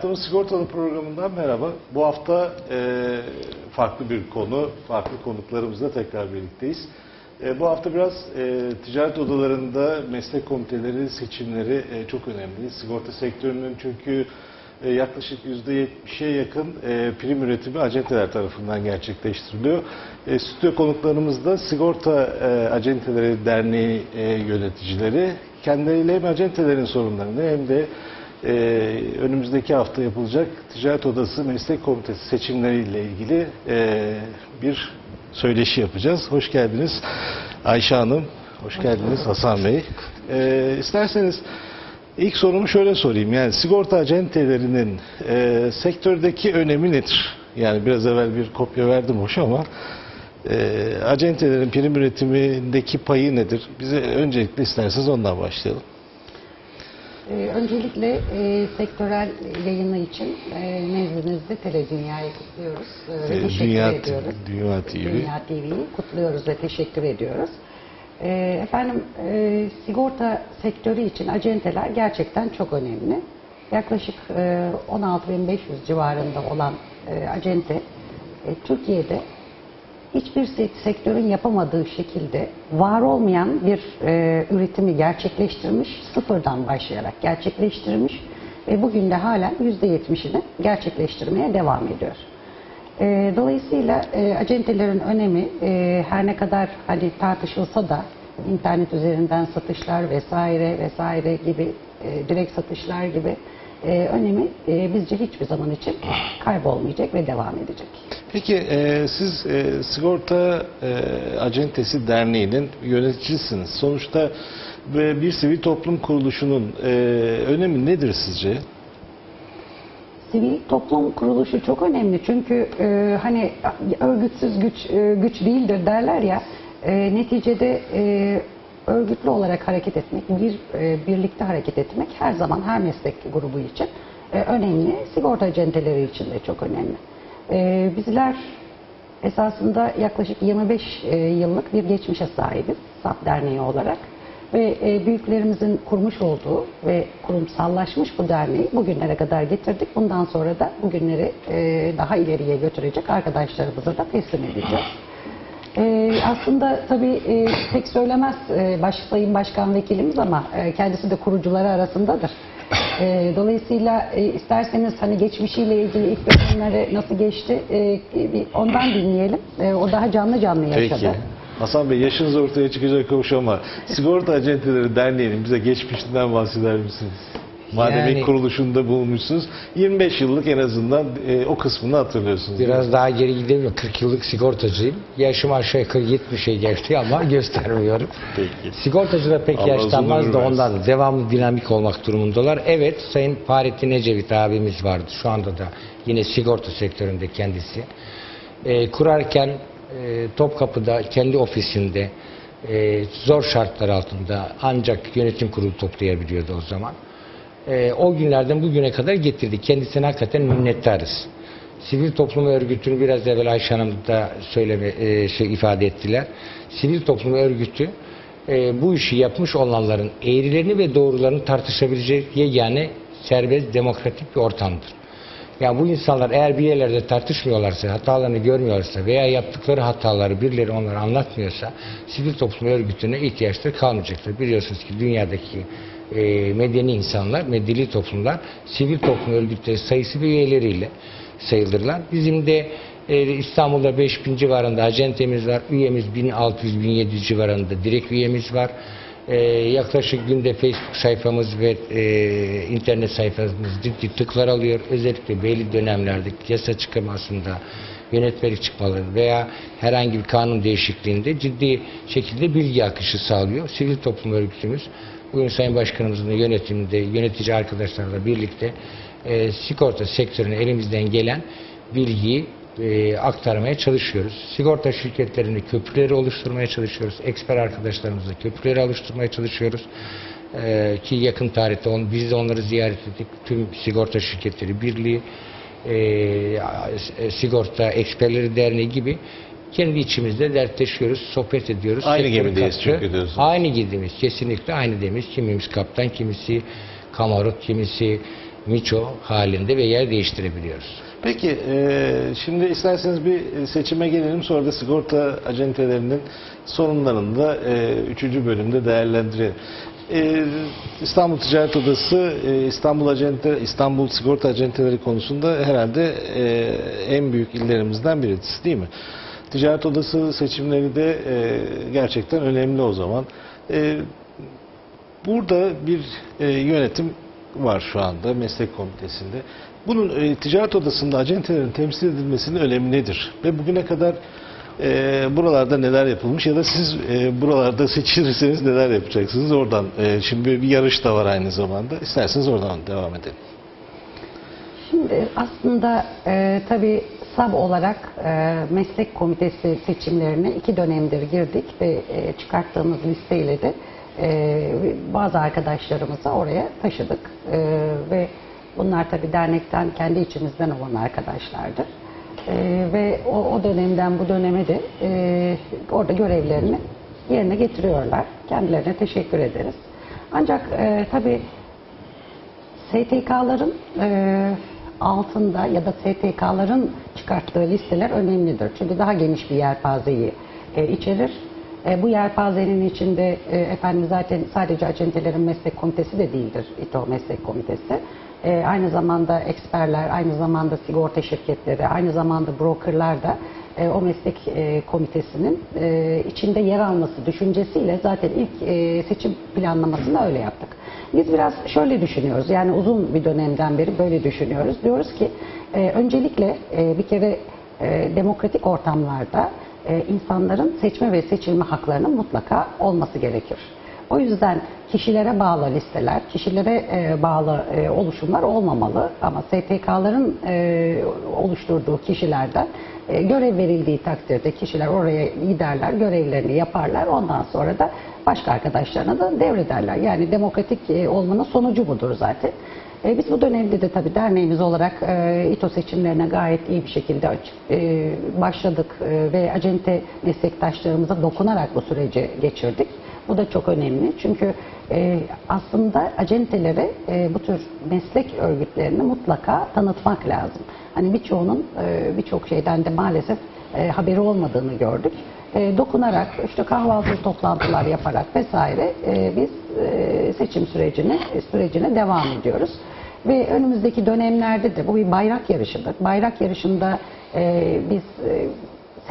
Hayatımız Sigortalı programından merhaba. Bu hafta e, farklı bir konu, farklı konuklarımızla tekrar birlikteyiz. E, bu hafta biraz e, ticaret odalarında meslek komiteleri seçimleri e, çok önemli. Sigorta sektörünün çünkü e, yaklaşık %70'e yakın e, prim üretimi acenteler tarafından gerçekleştiriliyor. E, stüdyo konuklarımız da Sigorta e, Acenteleri Derneği e, yöneticileri. Kendileriyle hem acentelerin sorunlarını hem de e, önümüzdeki hafta yapılacak Ticaret Odası Meslek Komitesi seçimleriyle ilgili e, bir söyleşi yapacağız. Hoş geldiniz Ayşe Hanım. Hoş geldiniz Hasan Bey. E, isterseniz ilk sorumu şöyle sorayım. Yani sigorta acentelerinin e, sektördeki önemi nedir? Yani biraz evvel bir kopya verdim hoş ama e, acentelerin prim üretimindeki payı nedir? Bize öncelikle isterseniz ondan başlayalım. Ee, öncelikle e, sektörel yayını için e, nezdinizde Tele Dünya'yı kutluyoruz e, E, teşekkür Dünya, ediyoruz. Dünya TV. Dünya TV'yi kutluyoruz ve teşekkür ediyoruz. E, efendim e, sigorta sektörü için acenteler gerçekten çok önemli. Yaklaşık e, 16.500 civarında olan e, acente e, Türkiye'de hiçbir se- sektörün yapamadığı şekilde var olmayan bir e, üretimi gerçekleştirmiş, sıfırdan başlayarak gerçekleştirmiş ve bugün de halen %70'ini gerçekleştirmeye devam ediyor. E, dolayısıyla e, acentelerin önemi e, her ne kadar hani tartışılsa da internet üzerinden satışlar vesaire vesaire gibi e, direkt satışlar gibi e, önemi e, bizce hiçbir zaman için kaybolmayacak ve devam edecek. Peki e, siz e, Sigorta e, Acentesi Derneği'nin yöneticisiniz. Sonuçta ve bir sivil toplum kuruluşunun e, önemi nedir sizce? Sivil toplum kuruluşu çok önemli çünkü e, hani örgütsüz güç e, güç değildir derler ya e, neticede e, örgütlü olarak hareket etmek bir e, birlikte hareket etmek her zaman her meslek grubu için e, önemli sigorta acenteleri için de çok önemli. E, bizler esasında yaklaşık 25 e, yıllık bir geçmişe sahibiz SAP Derneği olarak ve e, büyüklerimizin kurmuş olduğu ve kurumsallaşmış bu derneği bugünlere kadar getirdik. Bundan sonra da bugünleri e, daha ileriye götürecek arkadaşlarımıza da teslim edeceğiz. E, aslında tabii e, pek söylemez e, baş, Sayın Başkan Vekilimiz ama e, kendisi de kurucuları arasındadır. E, dolayısıyla e, isterseniz hani geçmişiyle ilgili ilk dönemleri nasıl geçti e, bir ondan dinleyelim. E, o daha canlı canlı yaşadı. Peki. Hasan Bey yaşınız ortaya çıkacak hoş ama Sigorta Acenteleri Derneği'nin bize geçmişinden bahseder misiniz? Madem Yani- kuruluşunda bulunmuşsunuz 25 yıllık en azından e, o kısmını hatırlıyorsunuz. Biraz daha geri gidelim. 40 yıllık sigortacıyım. Yaşım aşağı yukarı 70'e geçti ama göstermiyorum. Peki. Sigortacılar pek Allah yaşlanmaz da ondan da devamlı dinamik olmak durumundalar. Evet Sayın Fahrettin Ecevit abimiz vardı. Şu anda da yine sigorta sektöründe kendisi. Ee, kurarken e, Topkapı'da kendi ofisinde e, zor şartlar altında ancak yönetim kurulu toplayabiliyordu o zaman. Ee, o günlerden bugüne kadar getirdik. Kendisine hakikaten minnettarız. Sivil toplum örgütünü biraz evvel Ayşe Hanım da söyleme, e, şey ifade ettiler. Sivil toplum örgütü e, bu işi yapmış olanların eğrilerini ve doğrularını tartışabileceği yegane serbest demokratik bir ortamdır. Yani bu insanlar eğer bir yerlerde tartışmıyorlarsa, hatalarını görmüyorlarsa veya yaptıkları hataları birileri onlara anlatmıyorsa sivil toplum örgütüne ihtiyaçları kalmayacaktır. Biliyorsunuz ki dünyadaki e, medeni insanlar, medeni toplumlar sivil toplum örgütleri sayısı ve üyeleriyle sayılırlar. Bizim de e, İstanbul'da 5000 civarında acentemiz var. Üyemiz 1600-1700 civarında direkt üyemiz var. Ee, yaklaşık günde Facebook sayfamız ve e, internet sayfamız ciddi tıklar alıyor. Özellikle belli dönemlerde yasa çıkmasında yönetmelik çıkmaları veya herhangi bir kanun değişikliğinde ciddi şekilde bilgi akışı sağlıyor. Sivil toplum örgütümüz bugün Sayın Başkanımızın yönetiminde yönetici arkadaşlarla birlikte e, sigorta sektörüne elimizden gelen bilgiyi e, aktarmaya çalışıyoruz. Sigorta şirketlerinde köprüleri oluşturmaya çalışıyoruz. Eksper arkadaşlarımızla köprüleri oluşturmaya çalışıyoruz. E, ki yakın tarihte on, biz de onları ziyaret ettik. Tüm sigorta şirketleri birliği, e, e, sigorta eksperleri derneği gibi kendi içimizde dertleşiyoruz, sohbet ediyoruz. Aynı Sektör gemideyiz katkı- çünkü diyorsunuz. Aynı gemideyiz. Kesinlikle aynı gemideyiz. Kimimiz kaptan, kimisi kamarot, kimisi miço halinde ve yer değiştirebiliyoruz. Peki e, şimdi isterseniz bir seçime gelelim sonra da sigorta acentelerinin sorunlarını da e, üçüncü bölümde değerlendirelim. E, İstanbul Ticaret Odası e, İstanbul Acente İstanbul Sigorta Acenteleri konusunda herhalde e, en büyük illerimizden birisi değil mi? Ticaret Odası seçimleri de e, gerçekten önemli o zaman. E, Burada bir e, yönetim var şu anda meslek komitesinde. Bunun e, ticaret odasında acentelerin temsil edilmesinin önemi nedir? Ve bugüne kadar e, buralarda neler yapılmış ya da siz e, buralarda seçilirseniz neler yapacaksınız? Oradan e, şimdi bir yarış da var aynı zamanda. İsterseniz oradan devam edelim. Şimdi aslında e, tabii SAB olarak e, meslek komitesi seçimlerine iki dönemdir girdik ve e, çıkarttığımız listeyle de e, bazı arkadaşlarımızı oraya taşıdık. E, ve bunlar tabii dernekten kendi içimizden olan arkadaşlardır. E, ve o, o dönemden bu döneme de e, orada görevlerini yerine getiriyorlar. Kendilerine teşekkür ederiz. Ancak e, tabii STK'ların e, altında ya da STK'ların çıkarttığı listeler önemlidir. Çünkü daha geniş bir yelpazeyi e, içerir. E, bu yelpazenin içinde e, efendim zaten sadece acentelerin meslek komitesi de değildir İTO meslek komitesi. E, aynı zamanda eksperler, aynı zamanda sigorta şirketleri, aynı zamanda brokerlar da e, o meslek e, komitesinin e, içinde yer alması düşüncesiyle zaten ilk e, seçim planlamasını öyle yaptık. Biz biraz şöyle düşünüyoruz, yani uzun bir dönemden beri böyle düşünüyoruz. Diyoruz ki e, öncelikle e, bir kere e, demokratik ortamlarda e, insanların seçme ve seçilme haklarının mutlaka olması gerekir. O yüzden kişilere bağlı listeler, kişilere e, bağlı e, oluşumlar olmamalı ama STK'ların e, oluşturduğu kişilerden e, görev verildiği takdirde kişiler oraya giderler, görevlerini yaparlar. Ondan sonra da başka arkadaşlarına da devrederler. Yani demokratik e, olmanın sonucu budur zaten. E, biz bu dönemde de tabii derneğimiz olarak e, İTO seçimlerine gayet iyi bir şekilde açık, e, başladık e, ve acente meslektaşlarımıza dokunarak bu süreci geçirdik. Bu da çok önemli çünkü e, aslında acentelere e, bu tür meslek örgütlerini mutlaka tanıtmak lazım. Hani birçoğunun e, birçok şeyden de maalesef e, haberi olmadığını gördük. E, dokunarak, işte kahvaltı toplantılar yaparak vesaire e, biz e, seçim sürecine sürecine devam ediyoruz. Ve önümüzdeki dönemlerde de bu bir bayrak yarışıdır. Bayrak yarışında e, biz e,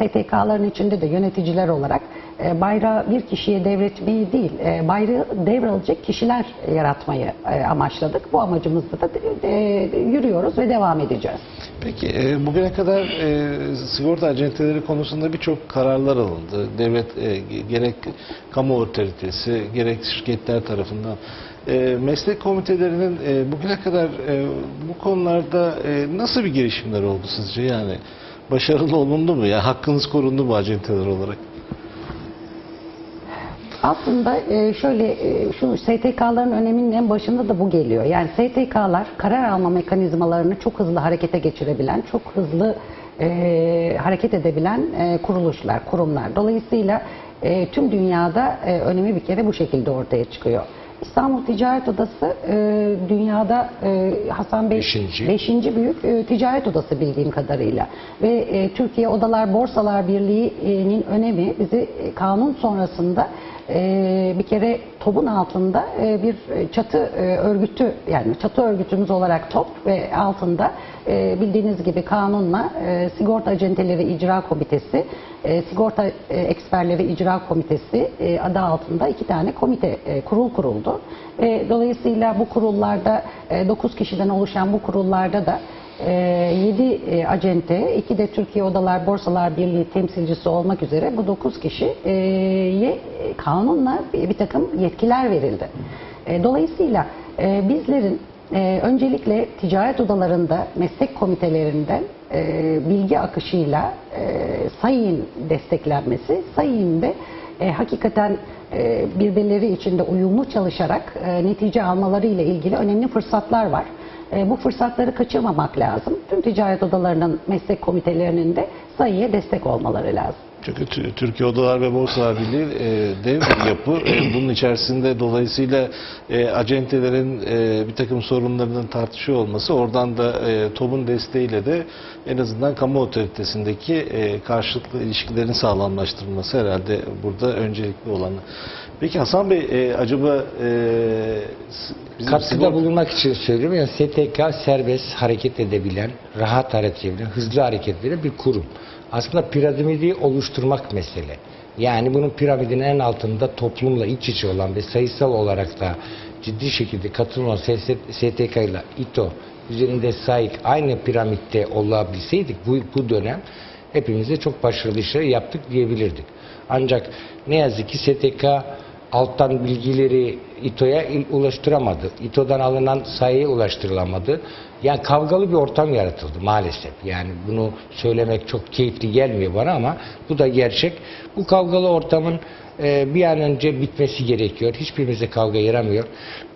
STK'ların içinde de yöneticiler olarak e, bayrağı bir kişiye devretmeyi değil, e, bayrağı devralacak kişiler yaratmayı e, amaçladık. Bu amacımızda da e, yürüyoruz ve devam edeceğiz. Peki e, bugüne kadar e, sigorta acenteleri konusunda birçok kararlar alındı. Devlet gerek kamu otoritesi gerek şirketler tarafından. Meslek komitelerinin e, bugüne kadar bu konularda nasıl bir girişimler oldu sizce? Yani başarılı olundu mu? Yani hakkınız korundu mu acenteler olarak? Aslında e, şöyle e, şu STK'ların öneminin en başında da bu geliyor. Yani STK'lar karar alma mekanizmalarını çok hızlı harekete geçirebilen, çok hızlı e, hareket edebilen e, kuruluşlar, kurumlar. Dolayısıyla e, tüm dünyada e, önemi bir kere bu şekilde ortaya çıkıyor. İstanbul Ticaret Odası e, dünyada e, Hasan Bey Beşinci. beşinci büyük e, ticaret odası bildiğim kadarıyla ve e, Türkiye Odalar Borsalar Birliği'nin önemi bizi e, kanun sonrasında e, bir kere TOB'un altında e, bir çatı e, örgütü yani çatı örgütümüz olarak TOP ve altında e, bildiğiniz gibi kanunla e, sigorta acenteleri icra komitesi, e, sigorta e, eksperleri icra komitesi e, adı altında iki tane komite e, kurul kuruldu. Ve dolayısıyla bu kurullarda 9 kişiden oluşan bu kurullarda da 7 acente, 2 de Türkiye Odalar Borsalar Birliği temsilcisi olmak üzere bu 9 kişiye kanunla bir takım yetkiler verildi. E, Dolayısıyla e, bizlerin e, öncelikle ticaret odalarında, meslek komitelerinden e, bilgi akışıyla e, sayın desteklenmesi, sayın de e, hakikaten e, birbirleri içinde uyumlu çalışarak e, netice almaları ile ilgili önemli fırsatlar var. E, bu fırsatları kaçırmamak lazım. Tüm ticaret odalarının meslek komitelerinin de sayıya destek olmaları lazım. Çünkü Tü- Türkiye Odalar ve Borsalar Birliği e, dev bir yapı. E, bunun içerisinde dolayısıyla e, acentelerin e, bir takım sorunlarının tartışıyor olması oradan da e, TOB'un desteğiyle de en azından kamu otoritesindeki e, karşılıklı ilişkilerin sağlamlaştırılması herhalde burada öncelikli olanı. Peki Hasan Bey e, acaba e, bizim Katkıda sigorta- bulunmak için söylüyorum. Yani STK serbest hareket edebilen, rahat hareket edebilen, hızlı hareket edebilen bir kurum. Aslında piramidi oluşturmak mesele. Yani bunun piramidin en altında toplumla iç içe olan ve sayısal olarak da ciddi şekilde katılım STK ile İTO üzerinde sahip aynı piramitte olabilseydik bu, bu dönem hepimize çok başarılı işler yaptık diyebilirdik. Ancak ne yazık ki STK alttan bilgileri İTO'ya ulaştıramadı. İTO'dan alınan sayıya ulaştırılamadı. Yani kavgalı bir ortam yaratıldı maalesef. Yani bunu söylemek çok keyifli gelmiyor bana ama bu da gerçek. Bu kavgalı ortamın e, bir an önce bitmesi gerekiyor. Hiçbirimize kavga yaramıyor.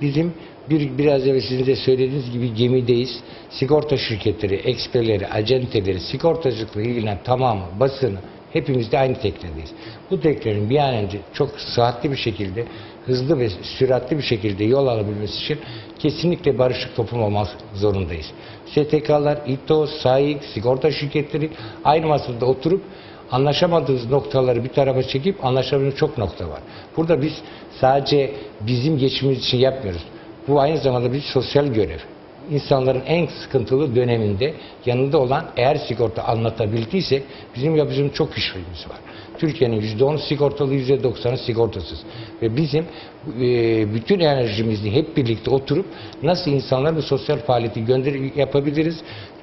Bizim bir biraz evvel sizin de söylediğiniz gibi gemideyiz. Sigorta şirketleri, eksperleri, acenteleri, sigortacılıkla ilgilenen tamamı, basını, Hepimiz de aynı teknedeyiz. Bu teknenin bir an önce çok sıhhatli bir şekilde, hızlı ve süratli bir şekilde yol alabilmesi için kesinlikle barışık toplum olmak zorundayız. STK'lar, İTO, SAİK, sigorta şirketleri aynı masada oturup anlaşamadığımız noktaları bir tarafa çekip anlaşamadığımız çok nokta var. Burada biz sadece bizim geçimimiz için yapmıyoruz. Bu aynı zamanda bir sosyal görev insanların en sıkıntılı döneminde yanında olan eğer sigorta anlatabildiysek bizim yapacağımız çok işimiz var. Türkiye'nin %10 sigortalı, %90'ı sigortasız. Ve bizim e, bütün enerjimizi hep birlikte oturup nasıl insanlar bu sosyal faaliyeti gönder yapabiliriz?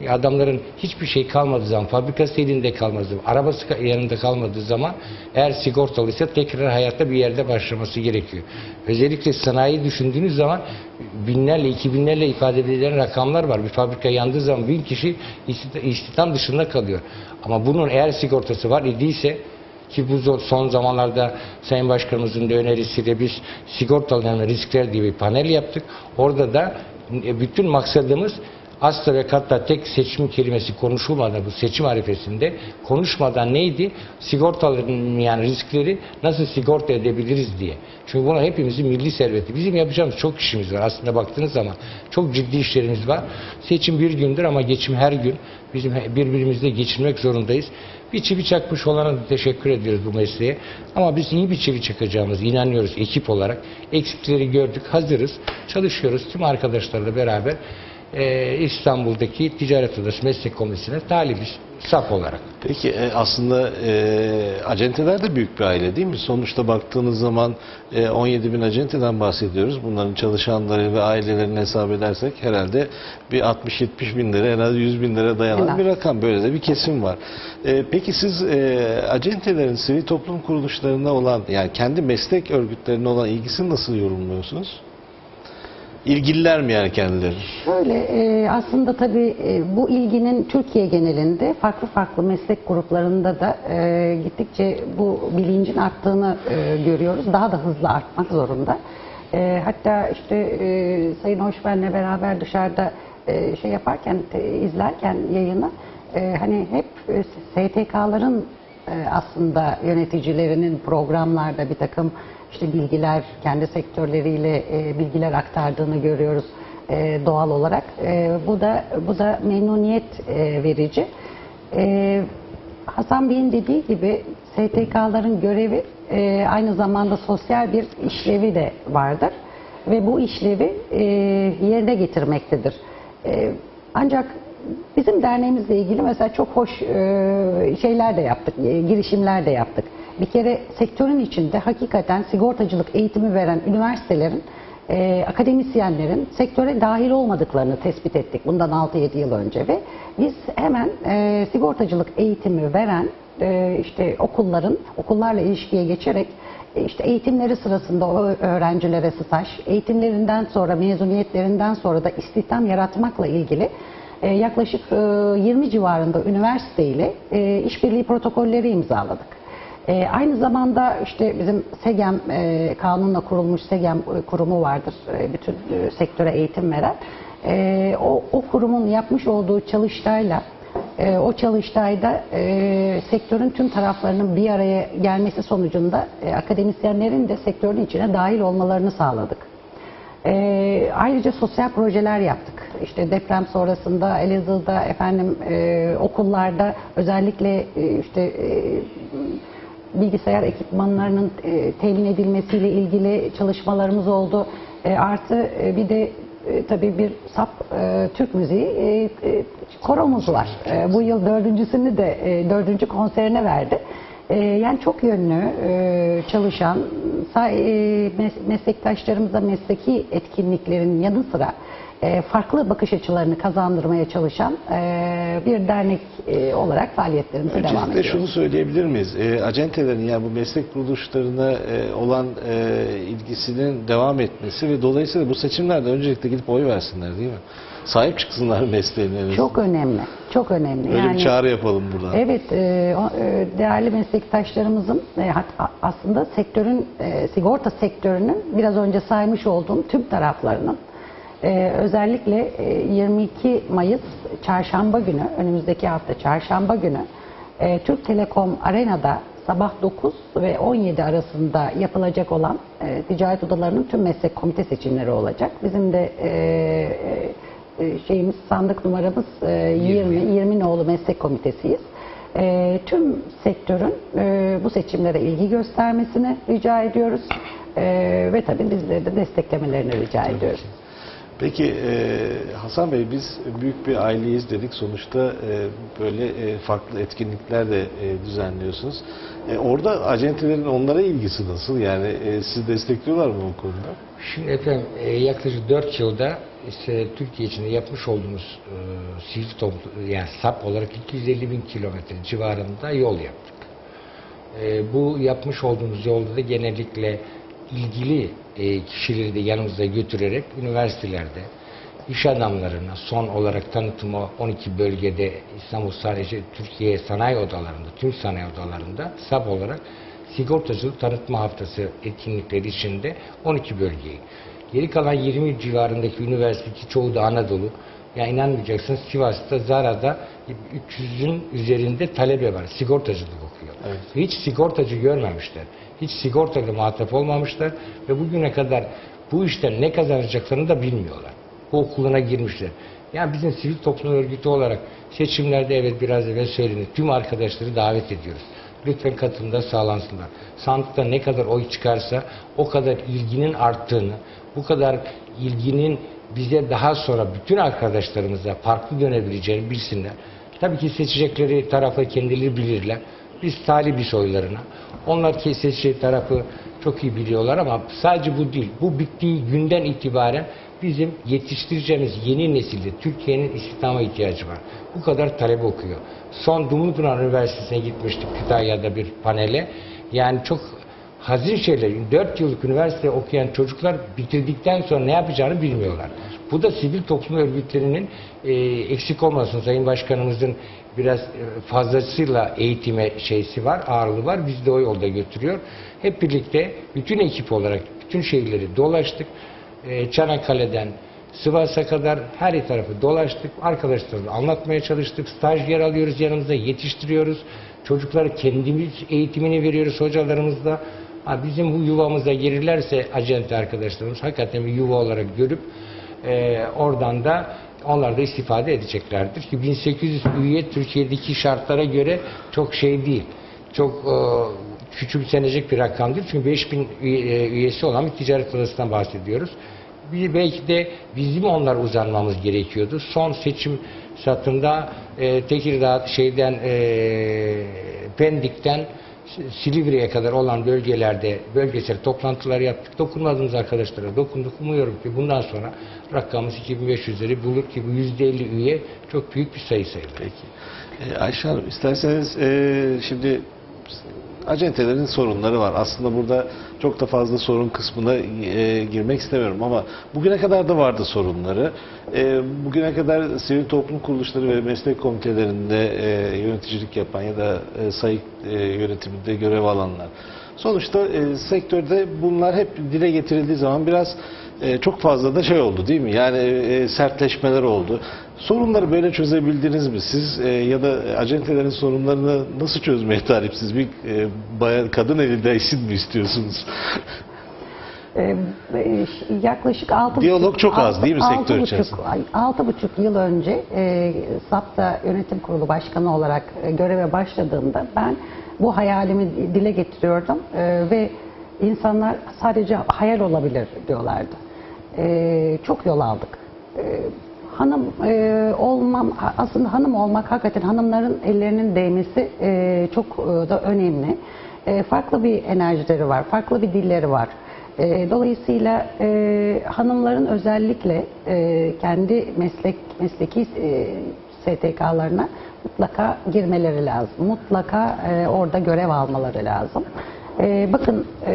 Adamların hiçbir şey kalmadığı zaman, fabrikası elinde kalmadığı zaman, arabası yanında kalmadığı zaman eğer sigortalıysa tekrar hayatta bir yerde başlaması gerekiyor. Özellikle sanayi düşündüğünüz zaman binlerle, iki binlerle ifade edilen rakamlar var. Bir fabrika yandığı zaman bin kişi isti- istihdam dışında kalıyor. Ama bunun eğer sigortası var idiyse ki bu son zamanlarda Sayın Başkanımızın da önerisiyle biz sigortalanan riskler diye bir panel yaptık. Orada da e, bütün maksadımız asla ve katta tek seçim kelimesi konuşulmadan bu seçim arifesinde konuşmadan neydi? Sigortaların yani riskleri nasıl sigorta edebiliriz diye. Çünkü buna hepimizin milli serveti. Bizim yapacağımız çok işimiz var. Aslında baktığınız zaman çok ciddi işlerimiz var. Seçim bir gündür ama geçim her gün. Bizim birbirimizle geçinmek zorundayız. Bir çivi çakmış olana teşekkür ediyoruz bu mesleğe. Ama biz iyi bir çivi çakacağımız inanıyoruz ekip olarak. Eksikleri gördük, hazırız, çalışıyoruz. Tüm arkadaşlarla beraber e, İstanbul'daki Ticaret Odası Meslek Komisyonu talibiz saf olarak. Peki e, aslında e, acenteler de büyük bir aile değil mi? Sonuçta baktığınız zaman e, 17 bin acenteden bahsediyoruz. Bunların çalışanları ve ailelerini hesap edersek herhalde bir 60-70 bin lira, en az 100 bin lira dayanan az. bir rakam. Böyle de bir kesim var. E, peki siz e, acentelerin sivil toplum kuruluşlarına olan, yani kendi meslek örgütlerine olan ilgisini nasıl yorumluyorsunuz? İlgililer mi yani kendileri? Şöyle e, aslında tabii e, bu ilginin Türkiye genelinde farklı farklı meslek gruplarında da e, gittikçe bu bilincin arttığını e, görüyoruz. Daha da hızlı artmak zorunda. E, hatta işte e, Sayın Hoşben'le beraber dışarıda e, şey yaparken, te- izlerken yayını e, hani hep e, STK'ların e, aslında yöneticilerinin programlarda bir takım işte bilgiler, kendi sektörleriyle e, bilgiler aktardığını görüyoruz e, doğal olarak. E, bu da bu da memnuniyet e, verici. E, Hasan Bey'in dediği gibi STK'ların görevi e, aynı zamanda sosyal bir işlevi de vardır ve bu işlevi e, yerine getirmektedir. E, ancak bizim derneğimizle ilgili mesela çok hoş e, şeyler de yaptık, e, girişimler de yaptık. Bir kere sektörün içinde hakikaten sigortacılık eğitimi veren üniversitelerin e, akademisyenlerin sektöre dahil olmadıklarını tespit ettik bundan 6-7 yıl önce ve biz hemen e, sigortacılık eğitimi veren e, işte okulların okullarla ilişkiye geçerek e, işte eğitimleri sırasında o öğrencilere staj, eğitimlerinden sonra mezuniyetlerinden sonra da istihdam yaratmakla ilgili e, yaklaşık e, 20 civarında üniversite ile e, işbirliği protokolleri imzaladık. E, aynı zamanda işte bizim SEGEM e, kanunla kurulmuş SEGEM e, kurumu vardır. E, bütün e, sektöre eğitim veren. E, o, o kurumun yapmış olduğu çalıştayla E, o çalıştayda e, sektörün tüm taraflarının bir araya gelmesi sonucunda e, akademisyenlerin de sektörün içine dahil olmalarını sağladık. E, ayrıca sosyal projeler yaptık. İşte deprem sonrasında Elazığ'da efendim e, okullarda özellikle e, işte e, bilgisayar ekipmanlarının e, temin edilmesiyle ilgili çalışmalarımız oldu. E, artı e, bir de e, tabii bir sap e, Türk müziği e, e, koromuz var. E, bu yıl dördüncüsünü de e, dördüncü konserine verdi. E, yani çok yönlü e, çalışan e, mes- meslektaşlarımıza mesleki etkinliklerin yanı sıra e, farklı bakış açılarını kazandırmaya çalışan e, bir dernek e, olarak faaliyetlerimize devam Öncelikle ediyoruz. şunu söyleyebilir miyiz? E, acentelerin yani bu meslek kuruluşlarına e, olan e, ilgisinin devam etmesi ve dolayısıyla bu seçimlerde öncelikle gidip oy versinler değil mi? Sahip çıksınlar mesleğine. Çok önemli. Çok önemli. Öyle yani, bir çağrı yapalım buradan. Evet, e, e, değerli meslektaşlarımızın e, aslında sektörün e, sigorta sektörünün biraz önce saymış olduğum tüm taraflarının e, özellikle e, 22 Mayıs Çarşamba günü, önümüzdeki hafta Çarşamba günü e, Türk Telekom Arena'da sabah 9 ve 17 arasında yapılacak olan e, ticaret odalarının tüm meslek komite seçimleri olacak. Bizim de e, e, şeyimiz sandık numaramız e, 20 20 nolu meslek komitesiyiz. E, tüm sektörün e, bu seçimlere ilgi göstermesini rica ediyoruz. E, ve tabii bizleri de desteklemelerini rica ediyoruz. Peki e, Hasan Bey biz büyük bir aileyiz dedik. Sonuçta e, böyle e, farklı etkinlikler de e, düzenliyorsunuz. E, orada acentelerin onlara ilgisi nasıl? Yani e, sizi destekliyorlar mı bu konuda? Şimdi efendim e, yaklaşık 4 yılda işte Türkiye içinde yapmış olduğumuz e, sivil toplum yani SAP olarak 250 bin kilometre civarında yol yaptık. E, bu yapmış olduğumuz yolda da genellikle ilgili e, kişileri de yanımızda götürerek üniversitelerde iş adamlarına son olarak tanıtımı 12 bölgede İstanbul sadece Türkiye sanayi odalarında, tüm sanayi odalarında SAP olarak sigortacılık tanıtma haftası etkinlikleri içinde 12 bölgeyi. Geri kalan 20 civarındaki üniversite çoğu da Anadolu. Ya inanmayacaksınız Sivas'ta, Zara'da 300'ün üzerinde talebe var. Sigortacılık okuyor. Evet. Hiç sigortacı görmemişler. Hiç sigortayla muhatap olmamışlar ve bugüne kadar bu işten ne kazanacaklarını da bilmiyorlar. Bu okuluna girmişler. Yani bizim sivil toplum örgütü olarak seçimlerde evet biraz evvel söyledim. Tüm arkadaşları davet ediyoruz. Lütfen katılımda sağlansınlar. Sandıkta ne kadar oy çıkarsa o kadar ilginin arttığını, bu kadar ilginin bize daha sonra bütün arkadaşlarımıza farklı dönebileceğini bilsinler. Tabii ki seçecekleri tarafı kendileri bilirler. Biz talibiz oylarına. Onlar ki seçeceği tarafı çok iyi biliyorlar ama sadece bu değil. Bu bittiği günden itibaren bizim yetiştireceğimiz yeni nesilde Türkiye'nin istihdama ihtiyacı var. Bu kadar talep okuyor. Son Dumlupınar Üniversitesi'ne gitmiştik Kütahya'da bir panele. Yani çok hazin şeyler. 4 yıllık üniversite okuyan çocuklar bitirdikten sonra ne yapacağını bilmiyorlar. Bu da sivil toplum örgütlerinin e, eksik olmasın Sayın Başkanımızın biraz e, fazlasıyla eğitime şeysi var, ağırlığı var. Biz de o yolda götürüyor. Hep birlikte bütün ekip olarak bütün şehirleri dolaştık. E, Çanakkale'den Sivas'a kadar her tarafı dolaştık. Arkadaşlarımızla anlatmaya çalıştık. Stajyer alıyoruz yanımıza, yetiştiriyoruz. Çocuklara kendimiz eğitimini veriyoruz hocalarımızla. Ha, bizim bu yuvamıza girirlerse acente arkadaşlarımız hakikaten bir yuva olarak görüp e, oradan da onlar da istifade edeceklerdir ki 1800 üye Türkiye'deki şartlara göre çok şey değil. Çok e, küçümsenecek bir rakam. Çünkü 5000 üye- e, üyesi olan bir ticaret odasından bahsediyoruz. Bir, belki de bizim onlar uzanmamız gerekiyordu. Son seçim satında e, Tekirdağ şeyden e, Pendik'ten Silivri'ye kadar olan bölgelerde bölgesel toplantılar yaptık. Dokunmadığımız arkadaşlara dokunduk. Umuyorum ki bundan sonra rakamımız 2500'leri bulur ki bu %50 üye çok büyük bir sayı sayılır. Peki. E, Ayşe Hanım isterseniz e, şimdi acentelerin sorunları var. Aslında burada çok da fazla sorun kısmına e, girmek istemiyorum ama bugüne kadar da vardı sorunları. E, bugüne kadar sivil toplum kuruluşları ve meslek komitelerinde e, yöneticilik yapan ya da e, sayık e, yönetiminde görev alanlar. Sonuçta e, sektörde bunlar hep dile getirildiği zaman biraz e, çok fazla da şey oldu değil mi? Yani e, sertleşmeler oldu. Sorunları böyle çözebildiniz mi? Siz e, ya da acentelerin sorunlarını nasıl çözmeye talipsiz? Bir e, bayan, kadın elinde isim mi istiyorsunuz? E, yaklaşık altı Diyalog buçuk- çok az altı- değil mi altı sektör buçuk- içerisinde? ay, Altı buçuk yıl önce e, SAP'ta yönetim kurulu başkanı olarak e, göreve başladığımda ben bu hayalimi dile getiriyordum E, ve insanlar sadece hayal olabilir diyorlardı. E, çok yol aldık. E, hanım e, olmam aslında hanım olmak hakikaten hanımların ellerinin değmesi e, çok e, da önemli. E, farklı bir enerjileri var, farklı bir dilleri var. E, dolayısıyla e, hanımların özellikle e, kendi meslek mesleki e, STK'larına mutlaka girmeleri lazım. Mutlaka e, orada görev almaları lazım. E, bakın e,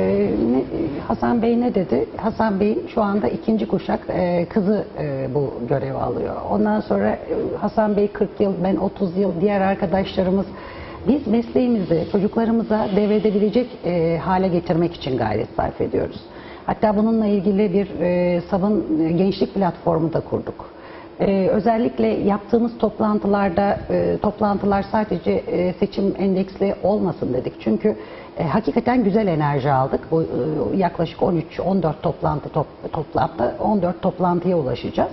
ne- Hasan Bey ne dedi? Hasan Bey'in şu anda ikinci kuşak e, kızı e, bu görevi alıyor. Ondan sonra e, Hasan Bey 40 yıl, ben 30 yıl, diğer arkadaşlarımız biz mesleğimizi çocuklarımıza devredebilecek e, hale getirmek için gayret sarf ediyoruz. Hatta bununla ilgili bir e, sabun e, gençlik platformu da kurduk. E, özellikle yaptığımız toplantılarda e, toplantılar sadece e, seçim endeksli olmasın dedik. Çünkü e, hakikaten güzel enerji aldık. Bu e, yaklaşık 13-14 toplantı top, toplamda 14 toplantıya ulaşacağız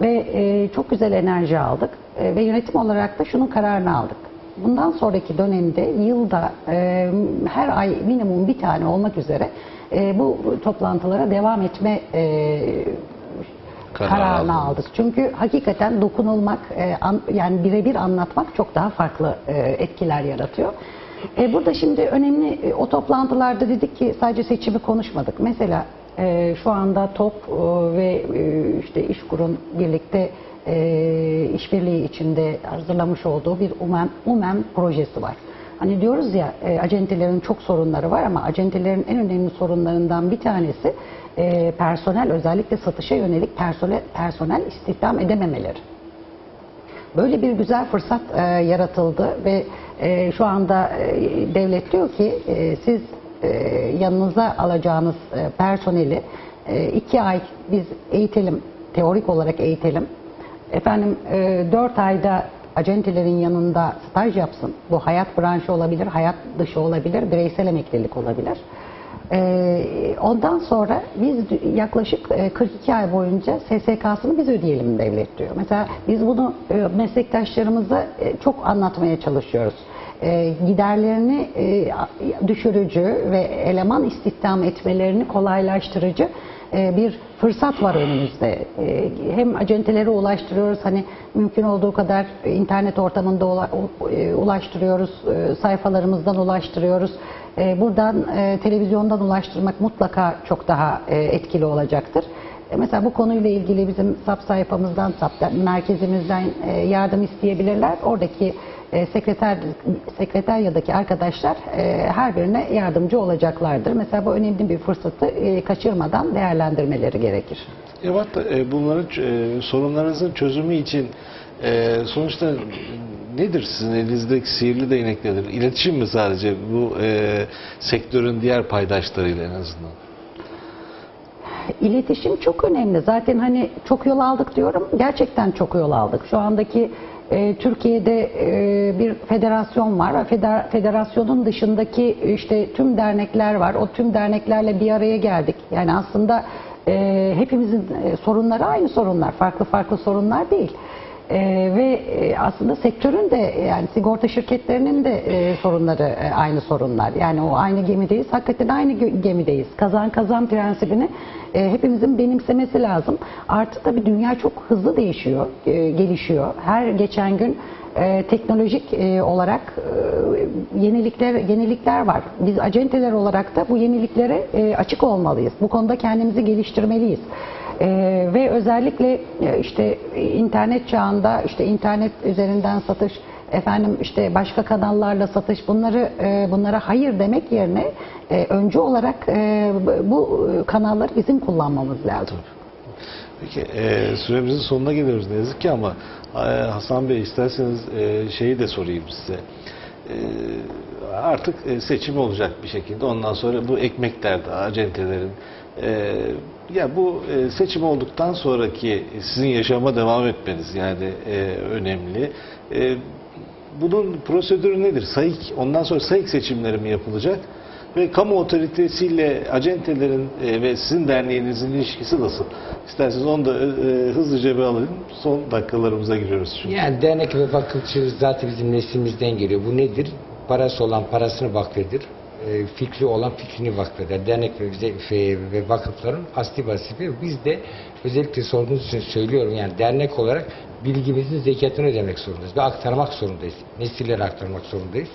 ve e, çok güzel enerji aldık E, ve yönetim olarak da şunun kararını aldık. Bundan sonraki dönemde yılda e, her ay minimum bir tane olmak üzere e, bu toplantılara devam etme e, Karar kararını aldınız. aldık. Çünkü hakikaten dokunulmak, e, an- yani birebir anlatmak çok daha farklı e, etkiler yaratıyor. E, burada şimdi önemli e, o toplantılarda dedik ki sadece seçimi konuşmadık. Mesela e, şu anda TOP e, ve e, işte İşkur'un birlikte e, işbirliği içinde hazırlamış olduğu bir UMEM, UMEM projesi var. Hani diyoruz ya e, acentelerin çok sorunları var ama acentelerin en önemli sorunlarından bir tanesi e, personel özellikle satışa yönelik personel, personel istihdam edememeleri. Böyle bir güzel fırsat e, yaratıldı ve e, şu anda e, devlet diyor ki e, siz e, yanınıza alacağınız e, personeli e, iki ay biz eğitelim, teorik olarak eğitelim. Efendim e, dört ayda acentelerin yanında staj yapsın. Bu hayat branşı olabilir, hayat dışı olabilir, bireysel emeklilik olabilir. Ee, ondan sonra biz yaklaşık e, 42 ay boyunca SSK'sını biz ödeyelim devlet diyor. Mesela biz bunu e, meslektaşlarımıza e, çok anlatmaya çalışıyoruz. E, giderlerini e, düşürücü ve eleman istihdam etmelerini kolaylaştırıcı e, bir fırsat var önümüzde. E, Hem acentelere ulaştırıyoruz, hani mümkün olduğu kadar internet ortamında e, ulaştırıyoruz, e, sayfalarımızdan ulaştırıyoruz. E, Buradan e, televizyondan ulaştırmak mutlaka çok daha e, etkili olacaktır. E, Mesela bu konuyla ilgili bizim SAP sayfamızdan, SAP merkezimizden yardım isteyebilirler. Oradaki e, sekreter sekreteryadaki arkadaşlar her birine yardımcı olacaklardır. Mesela bu önemli bir fırsatı kaçırmadan değerlendirmeleri gerekir. Evet, bunların e, sorunlarınızın çözümü için sonuçta nedir sizin elinizdeki sihirli değnek nedir? İletişim mi sadece bu e, sektörün diğer paydaşlarıyla en azından? İletişim çok önemli. Zaten hani çok yol aldık diyorum. Gerçekten çok yol aldık. Şu andaki e, Türkiye'de e, bir federasyon var. Feder- federasyonun dışındaki işte tüm dernekler var. O tüm derneklerle bir araya geldik. Yani aslında e, hepimizin e, sorunları aynı sorunlar. Farklı farklı sorunlar değil. Ee, ve e, aslında sektörün de yani sigorta şirketlerinin de e, sorunları e, aynı sorunlar. Yani o aynı gemideyiz. Hakikaten aynı gemideyiz. Kazan kazan prensibini e, hepimizin benimsemesi lazım. Artık tabii dünya çok hızlı değişiyor, e, gelişiyor. Her geçen gün e, teknolojik e, olarak e, yenilikler yenilikler var. Biz acenteler olarak da bu yeniliklere e, açık olmalıyız. Bu konuda kendimizi geliştirmeliyiz. Ee, ve özellikle e, işte internet çağında işte internet üzerinden satış efendim işte başka kanallarla satış bunları e, bunlara hayır demek yerine e, öncü olarak e, bu kanalları bizim kullanmamız lazım. Peki e, süremizin sonuna geliyoruz ne yazık ki ama e, Hasan Bey isterseniz e, şeyi de sorayım size. artık e, seçim olacak bir şekilde. Ondan sonra bu ekmek derdi acentelerin. E, ya bu e, seçim olduktan sonraki sizin yaşama devam etmeniz yani e, önemli. E, bunun prosedürü nedir? SAİK, ondan sonra SAİK seçimleri mi yapılacak? Ve kamu otoritesiyle acentelerin e, ve sizin derneğinizin ilişkisi nasıl? İsterseniz onu da e, e, hızlıca bir alalım. Son dakikalarımıza giriyoruz çünkü. Yani dernek ve vakıfçılık zaten bizim neslimizden geliyor. Bu nedir? Parası olan parasını vakfedir. E, fikri olan fikrini vakfeder. Dernek ve, bize, ve, ve vakıfların asli vazifesi. Biz de özellikle sorduğunuz için söylüyorum yani dernek olarak bilgimizin zekatını ödemek zorundayız ve aktarmak zorundayız. Nesillere aktarmak zorundayız.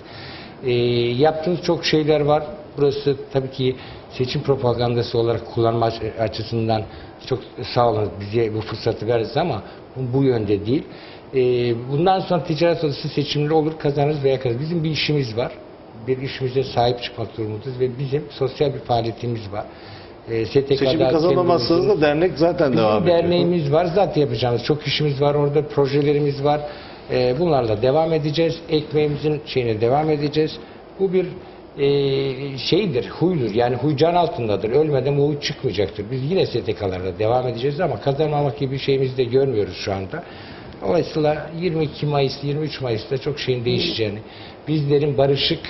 E, yaptığımız çok şeyler var. Burası tabii ki seçim propagandası olarak kullanma aç- açısından çok sağ olun bize bu fırsatı verdiniz ama bu yönde değil. E, bundan sonra ticaret odası seçimleri olur kazanırız veya kazanırız. Bizim bir işimiz var. Bir işimize sahip çıkmak durumundayız ve bizim sosyal bir faaliyetimiz var. E, STK'da Seçimi kazanamazsanız da dernek zaten Bizim devam ediyor. derneğimiz var. Zaten yapacağımız çok işimiz var. Orada projelerimiz var. Ee, bunlarla devam edeceğiz. Ekmeğimizin şeyine devam edeceğiz. Bu bir e, şeydir, huydur. Yani huy can altındadır. Ölmeden bu huy çıkmayacaktır. Biz yine STK'larda devam edeceğiz ama kazanmamak gibi bir şeyimizi de görmüyoruz şu anda. Dolayısıyla 22 Mayıs, 23 Mayıs'ta çok şeyin değişeceğini, bizlerin barışık,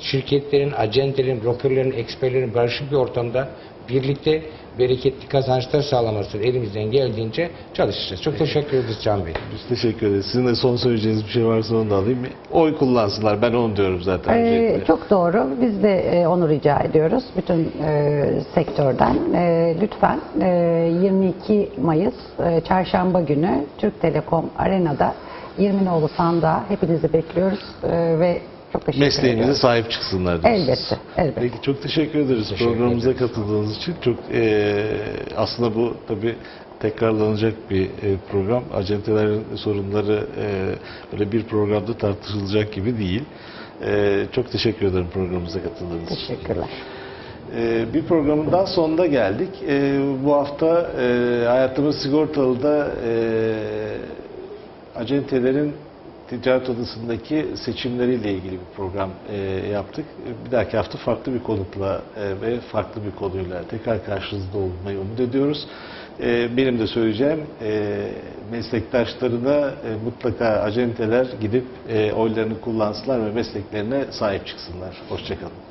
şirketlerin, acentelerin, brokerlerin, eksperlerin barışık bir ortamda birlikte bereketli kazançlar sağlaması elimizden geldiğince çalışacağız. Çok teşekkür ederiz Can Bey. Biz teşekkür ederiz. Sizin de son söyleyeceğiniz bir şey varsa onu da alayım. Oy kullansınlar. Ben onu diyorum zaten. Ee, çok doğru. Biz de e, onu rica ediyoruz bütün e, sektörden. E, lütfen e, 22 Mayıs e, Çarşamba günü Türk Telekom Arena'da 20 nolu sandığa hepinizi bekliyoruz e, ve çok teşekkür Mesleğinize ediyoruz. sahip çıksınlar diyorsunuz. Elbette, elbette. Peki çok teşekkür ederiz Teşekkür programımıza ederiz. katıldığınız için. Çok eee, aslında bu tabii tekrarlanacak bir e, program. Acentelerin sorunları e, böyle bir programda tartışılacak gibi değil. E, çok teşekkür ederim programımıza katıldığınız için. Teşekkürler. Ee, bir programın daha sonuna geldik. Ee, bu hafta e, Hayatımız Sigortalı'da e, acentelerin ticaret odasındaki seçimleriyle ilgili bir program e, yaptık. Bir dahaki hafta farklı bir konukla e, ve farklı bir konuyla tekrar karşınızda olmayı umut ediyoruz. E, benim de söyleyeceğim e, meslektaşlarına e, mutlaka acenteler gidip e, oylarını kullansınlar ve mesleklerine sahip çıksınlar. Hoşçakalın.